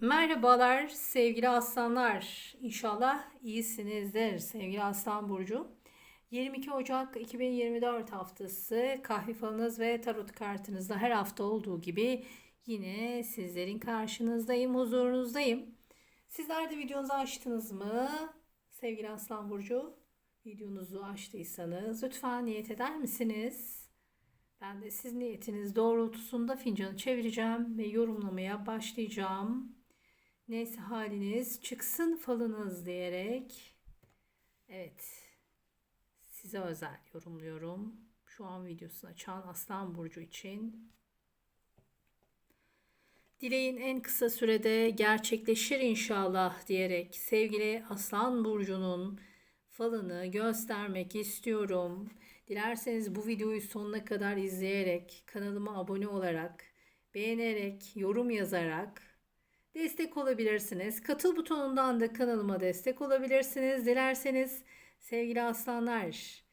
Merhabalar sevgili aslanlar. İnşallah iyisinizdir sevgili aslan burcu. 22 Ocak 2024 haftası kahve falınız ve tarot kartınızda her hafta olduğu gibi yine sizlerin karşınızdayım, huzurunuzdayım. Sizler de videonuzu açtınız mı? Sevgili aslan burcu, videonuzu açtıysanız lütfen niyet eder misiniz? Ben de siz niyetiniz doğrultusunda fincanı çevireceğim ve yorumlamaya başlayacağım. Neyse haliniz çıksın falınız diyerek. Evet. Size özel yorumluyorum. Şu an videosunu açan Aslan Burcu için. Dileğin en kısa sürede gerçekleşir inşallah diyerek sevgili Aslan Burcu'nun falını göstermek istiyorum. Dilerseniz bu videoyu sonuna kadar izleyerek, kanalıma abone olarak, beğenerek, yorum yazarak destek olabilirsiniz. Katıl butonundan da kanalıma destek olabilirsiniz. Dilerseniz sevgili aslanlar.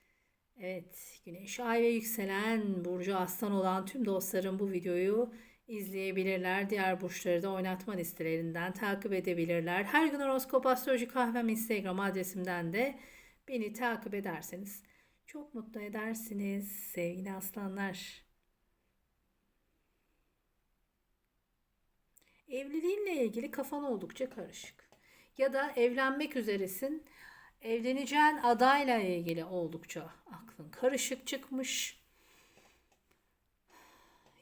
Evet, Güneş, Ay ve yükselen burcu aslan olan tüm dostlarım bu videoyu izleyebilirler. Diğer burçları da oynatma listelerinden takip edebilirler. Her gün horoskop astroloji kahvem Instagram adresimden de beni takip ederseniz çok mutlu edersiniz sevgili aslanlar. Evliliğinle ilgili kafan oldukça karışık. Ya da evlenmek üzeresin. Evleneceğin adayla ilgili oldukça aklın karışık çıkmış.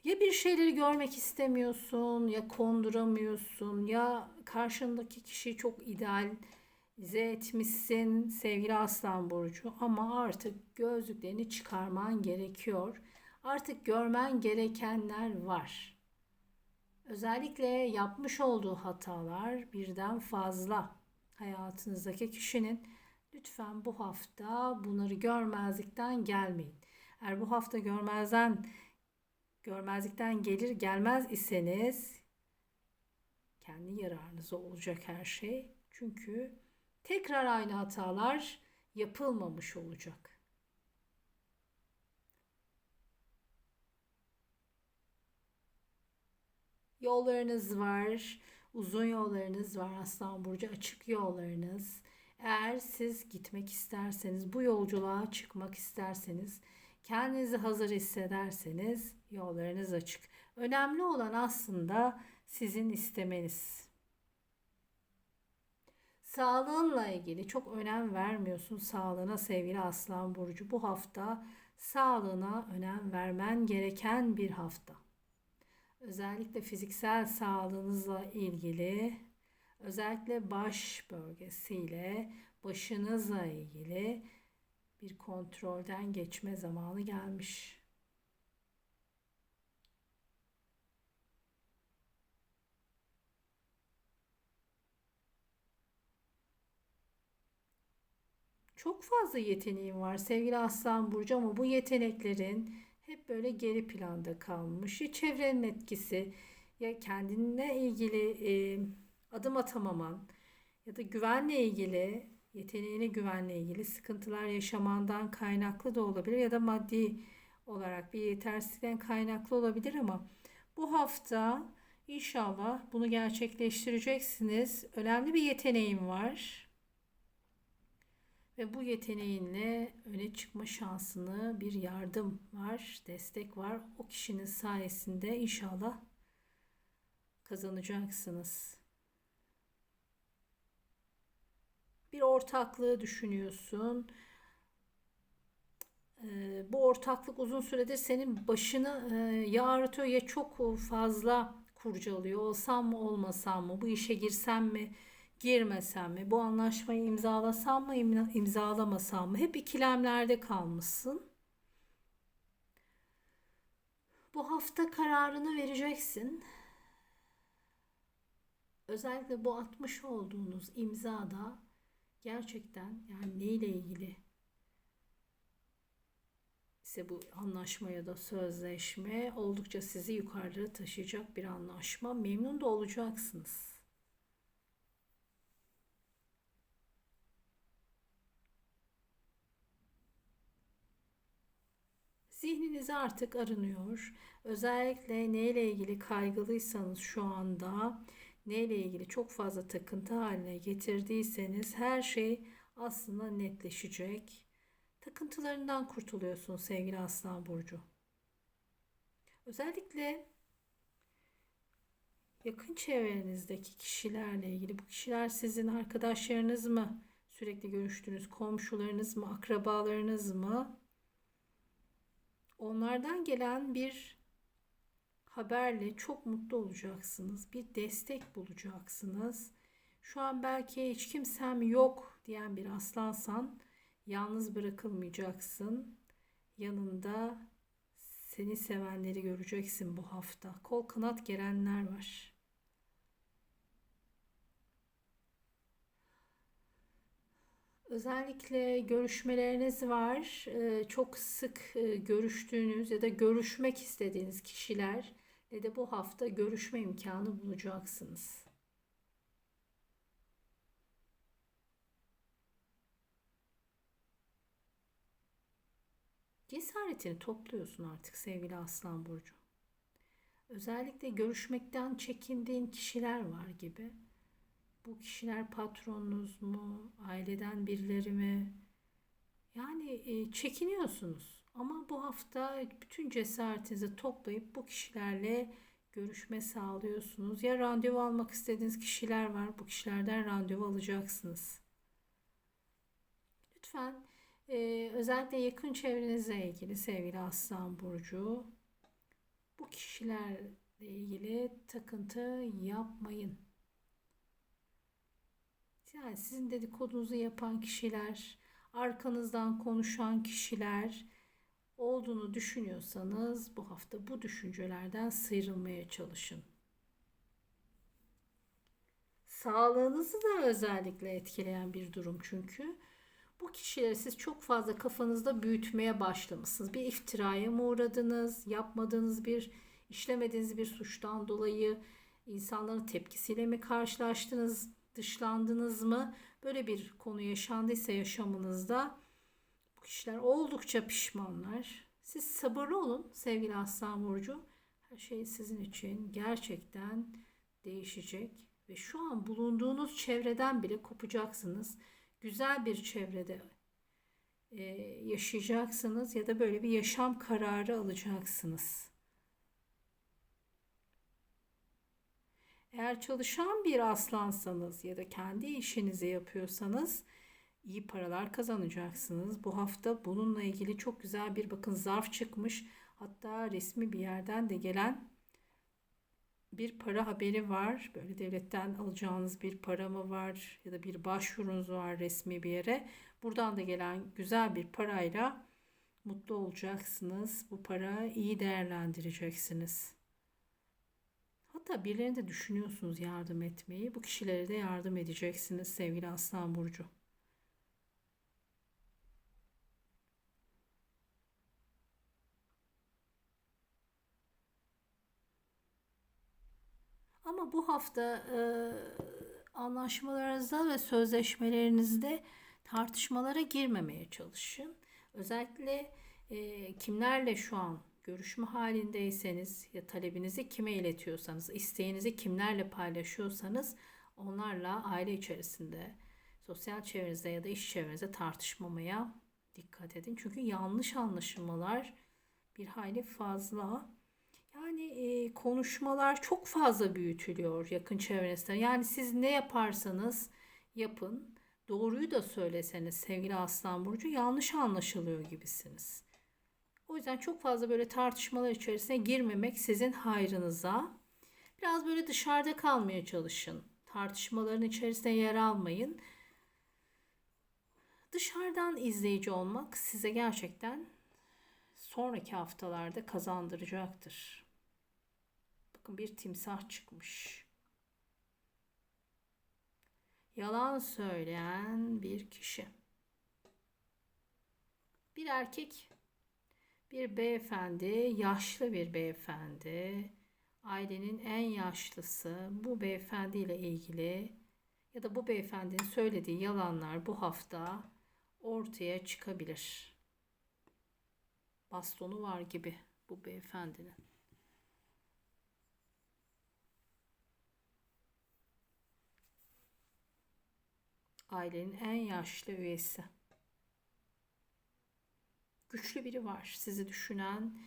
Ya bir şeyleri görmek istemiyorsun, ya konduramıyorsun, ya karşındaki kişiyi çok idealize etmişsin sevgili Aslan Burcu ama artık gözlüklerini çıkarman gerekiyor. Artık görmen gerekenler var. Özellikle yapmış olduğu hatalar birden fazla hayatınızdaki kişinin lütfen bu hafta bunları görmezlikten gelmeyin. Eğer bu hafta görmezden görmezlikten gelir gelmez iseniz kendi yararınıza olacak her şey. Çünkü tekrar aynı hatalar yapılmamış olacak. Yollarınız var, uzun yollarınız var Aslan Burcu, açık yollarınız. Eğer siz gitmek isterseniz, bu yolculuğa çıkmak isterseniz, kendinizi hazır hissederseniz yollarınız açık. Önemli olan aslında sizin istemeniz. Sağlığınla ilgili çok önem vermiyorsun sağlığına sevgili Aslan Burcu. Bu hafta sağlığına önem vermen gereken bir hafta. Özellikle fiziksel sağlığınızla ilgili, özellikle baş bölgesiyle, başınızla ilgili bir kontrolden geçme zamanı gelmiş. Çok fazla yeteneğim var sevgili Aslan Burcu ama bu yeteneklerin hep böyle geri planda kalmış. Ya çevrenin etkisi ya kendinle ilgili e, adım atamaman ya da güvenle ilgili yeteneğine güvenle ilgili sıkıntılar yaşamandan kaynaklı da olabilir ya da maddi olarak bir yetersizlikten kaynaklı olabilir ama bu hafta inşallah bunu gerçekleştireceksiniz. Önemli bir yeteneğim var. Ve bu yeteneğinle öne çıkma şansını bir yardım var, destek var. O kişinin sayesinde inşallah kazanacaksınız. Bir ortaklığı düşünüyorsun. Ee, bu ortaklık uzun süredir senin başını e, ya ağrıtıyor ya çok fazla kurcalıyor. Olsam mı olmasam mı? Bu işe girsem mi? Girmesem mi? Bu anlaşmayı imzalasam mı, imzalamasam mı? Hep ikilemlerde kalmışsın. Bu hafta kararını vereceksin. Özellikle bu atmış olduğunuz imzada gerçekten yani neyle ilgili ise bu anlaşma ya da sözleşme oldukça sizi yukarılara taşıyacak bir anlaşma. Memnun da olacaksınız. Zihniniz artık arınıyor. Özellikle neyle ilgili kaygılıysanız şu anda neyle ilgili çok fazla takıntı haline getirdiyseniz her şey aslında netleşecek. Takıntılarından kurtuluyorsun sevgili Aslan Burcu. Özellikle yakın çevrenizdeki kişilerle ilgili bu kişiler sizin arkadaşlarınız mı? Sürekli görüştüğünüz komşularınız mı? Akrabalarınız mı? Onlardan gelen bir haberle çok mutlu olacaksınız. Bir destek bulacaksınız. Şu an belki hiç kimsem yok diyen bir aslansan yalnız bırakılmayacaksın. Yanında seni sevenleri göreceksin bu hafta. Kol kanat gelenler var. Özellikle görüşmeleriniz var. Ee, çok sık e, görüştüğünüz ya da görüşmek istediğiniz kişiler ne de bu hafta görüşme imkanı bulacaksınız. Cesaretini topluyorsun artık sevgili Aslan Burcu. Özellikle görüşmekten çekindiğin kişiler var gibi. Bu kişiler patronunuz mu, aileden birileri mi? Yani e, çekiniyorsunuz. Ama bu hafta bütün cesaretinizi toplayıp bu kişilerle görüşme sağlıyorsunuz. Ya randevu almak istediğiniz kişiler var. Bu kişilerden randevu alacaksınız. Lütfen e, özellikle yakın çevrenizle ilgili sevgili Aslan Burcu bu kişilerle ilgili takıntı yapmayın. Yani sizin dedikodunuzu yapan kişiler, arkanızdan konuşan kişiler olduğunu düşünüyorsanız bu hafta bu düşüncelerden sıyrılmaya çalışın. Sağlığınızı da özellikle etkileyen bir durum çünkü. Bu kişileri siz çok fazla kafanızda büyütmeye başlamışsınız. Bir iftiraya mı uğradınız? Yapmadığınız bir, işlemediğiniz bir suçtan dolayı insanların tepkisiyle mi karşılaştınız? Dışlandınız mı? Böyle bir konu yaşandıysa yaşamınızda bu kişiler oldukça pişmanlar. Siz sabırlı olun sevgili Aslan Burcu. Her şey sizin için gerçekten değişecek ve şu an bulunduğunuz çevreden bile kopacaksınız güzel bir çevrede e, yaşayacaksınız ya da böyle bir yaşam kararı alacaksınız. Eğer çalışan bir aslansanız ya da kendi işinizi yapıyorsanız iyi paralar kazanacaksınız. Bu hafta bununla ilgili çok güzel bir bakın zarf çıkmış. Hatta resmi bir yerden de gelen bir para haberi var. Böyle devletten alacağınız bir para mı var ya da bir başvurunuz var resmi bir yere. Buradan da gelen güzel bir parayla mutlu olacaksınız. Bu para iyi değerlendireceksiniz. Hatta birilerine de düşünüyorsunuz yardım etmeyi. Bu kişilere de yardım edeceksiniz sevgili Aslan Burcu. Ama bu hafta e, anlaşmalarınızda ve sözleşmelerinizde tartışmalara girmemeye çalışın. Özellikle e, kimlerle şu an görüşme halindeyseniz ya talebinizi kime iletiyorsanız, isteğinizi kimlerle paylaşıyorsanız onlarla aile içerisinde, sosyal çevrenizde ya da iş çevrenizde tartışmamaya dikkat edin. Çünkü yanlış anlaşılmalar bir hayli fazla. Yani e, konuşmalar çok fazla büyütülüyor yakın çevrenizde. Yani siz ne yaparsanız yapın, doğruyu da söyleseniz sevgili Aslan Burcu yanlış anlaşılıyor gibisiniz. O yüzden çok fazla böyle tartışmalar içerisine girmemek sizin hayrınıza. Biraz böyle dışarıda kalmaya çalışın. Tartışmaların içerisinde yer almayın. Dışarıdan izleyici olmak size gerçekten sonraki haftalarda kazandıracaktır. Bakın bir timsah çıkmış. Yalan söyleyen bir kişi. Bir erkek, bir beyefendi, yaşlı bir beyefendi, ailenin en yaşlısı bu beyefendiyle ilgili ya da bu beyefendinin söylediği yalanlar bu hafta ortaya çıkabilir. Bastonu var gibi bu beyefendinin. Ailenin en yaşlı üyesi. Güçlü biri var sizi düşünen.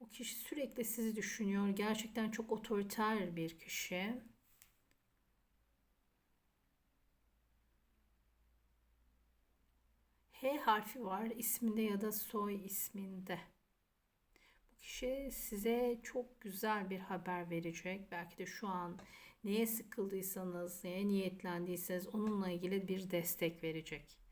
O kişi sürekli sizi düşünüyor. Gerçekten çok otoriter bir kişi. H harfi var isminde ya da soy isminde. Bu kişi size çok güzel bir haber verecek. Belki de şu an neye sıkıldıysanız, neye niyetlendiyseniz onunla ilgili bir destek verecek.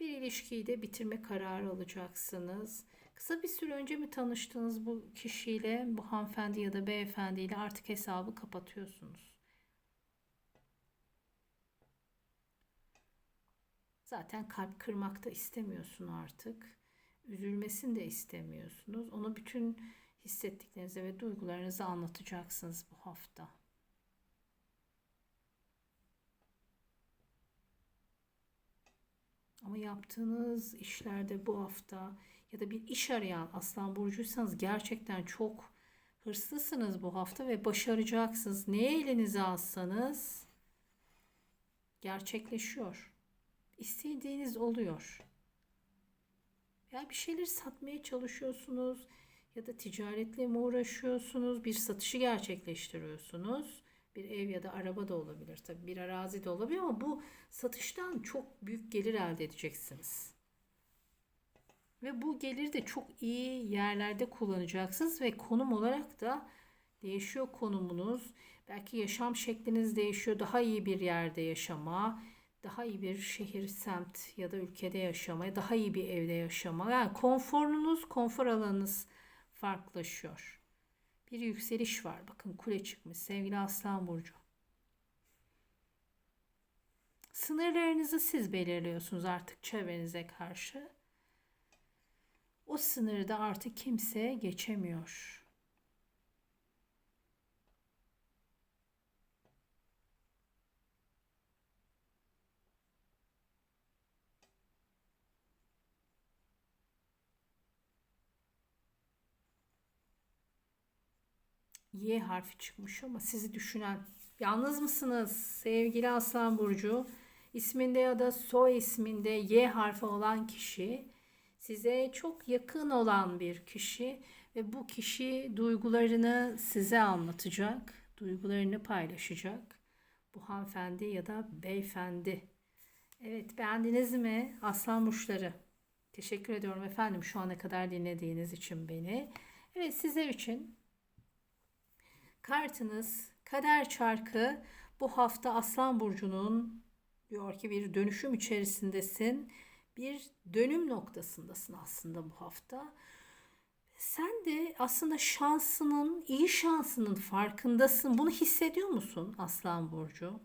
Bir ilişkiyi de bitirme kararı alacaksınız. Kısa bir süre önce mi tanıştınız bu kişiyle, bu hanımefendi ya da beyefendiyle artık hesabı kapatıyorsunuz. Zaten kalp kırmak da istemiyorsun artık. Üzülmesini de istemiyorsunuz. Ona bütün hissettiklerinizi ve duygularınızı anlatacaksınız bu hafta. Ama yaptığınız işlerde bu hafta ya da bir iş arayan Aslan Burcuysanız gerçekten çok hırslısınız bu hafta ve başaracaksınız. Neye elinize alsanız gerçekleşiyor. İstediğiniz oluyor. Ya bir şeyler satmaya çalışıyorsunuz ya da ticaretle mi uğraşıyorsunuz, bir satışı gerçekleştiriyorsunuz. Bir ev ya da araba da olabilir tabii bir arazi de olabilir ama bu satıştan çok büyük gelir elde edeceksiniz. Ve bu geliri de çok iyi yerlerde kullanacaksınız ve konum olarak da değişiyor konumunuz. Belki yaşam şekliniz değişiyor. Daha iyi bir yerde yaşama, daha iyi bir şehir, semt ya da ülkede yaşamaya, daha iyi bir evde yaşama. Yani konforunuz, konfor alanınız farklılaşıyor. Bir yükseliş var. Bakın kule çıkmış sevgili Aslan Burcu. Sınırlarınızı siz belirliyorsunuz artık çevrenize karşı. O sınırı da artık kimse geçemiyor. Y harfi çıkmış ama sizi düşünen yalnız mısınız sevgili Aslan Burcu? İsminde ya da soy isminde Y harfi olan kişi size çok yakın olan bir kişi ve bu kişi duygularını size anlatacak, duygularını paylaşacak. Bu hanımefendi ya da beyefendi. Evet beğendiniz mi aslan burçları? Teşekkür ediyorum efendim şu ana kadar dinlediğiniz için beni. Evet sizler için kartınız kader çarkı bu hafta aslan burcunun diyor ki bir dönüşüm içerisindesin bir dönüm noktasındasın aslında bu hafta. Sen de aslında şansının, iyi şansının farkındasın. Bunu hissediyor musun Aslan Burcu?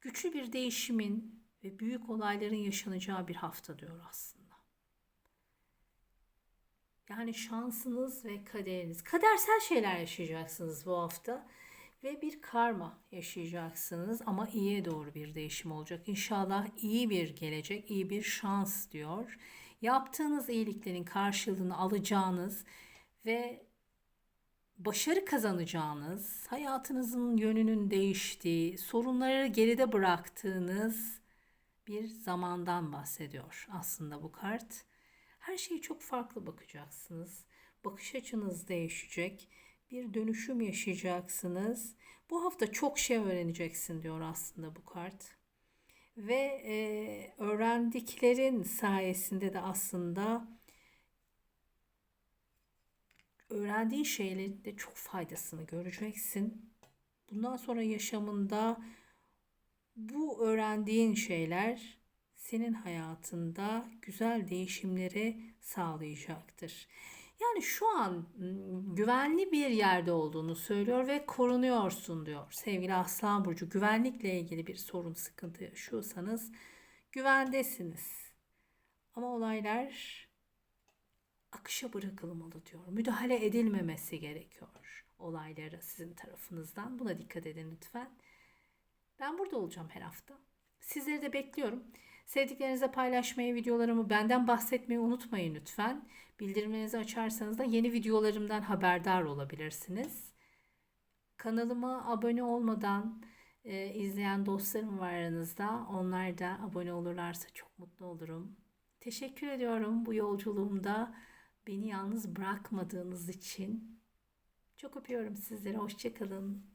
Güçlü bir değişimin ve büyük olayların yaşanacağı bir hafta diyor aslında. Yani şansınız ve kaderiniz. Kadersel şeyler yaşayacaksınız bu hafta ve bir karma yaşayacaksınız ama iyiye doğru bir değişim olacak. İnşallah iyi bir gelecek, iyi bir şans diyor. Yaptığınız iyiliklerin karşılığını alacağınız ve başarı kazanacağınız, hayatınızın yönünün değiştiği, sorunları geride bıraktığınız bir zamandan bahsediyor aslında bu kart. Her şeyi çok farklı bakacaksınız. Bakış açınız değişecek bir dönüşüm yaşayacaksınız. Bu hafta çok şey öğreneceksin diyor aslında bu kart. Ve e, öğrendiklerin sayesinde de aslında öğrendiğin şeylerin de çok faydasını göreceksin. Bundan sonra yaşamında bu öğrendiğin şeyler senin hayatında güzel değişimleri sağlayacaktır. Yani şu an güvenli bir yerde olduğunu söylüyor ve korunuyorsun diyor. Sevgili Aslan Burcu güvenlikle ilgili bir sorun sıkıntı yaşıyorsanız güvendesiniz. Ama olaylar akışa bırakılmalı diyor. Müdahale edilmemesi gerekiyor olaylara sizin tarafınızdan. Buna dikkat edin lütfen. Ben burada olacağım her hafta. Sizleri de bekliyorum. Sevdiklerinizle paylaşmayı, videolarımı benden bahsetmeyi unutmayın lütfen. Bildirimlerinizi açarsanız da yeni videolarımdan haberdar olabilirsiniz. Kanalıma abone olmadan e, izleyen dostlarım var aranızda. Onlar da abone olurlarsa çok mutlu olurum. Teşekkür ediyorum bu yolculuğumda beni yalnız bırakmadığınız için. Çok öpüyorum sizleri. Hoşçakalın.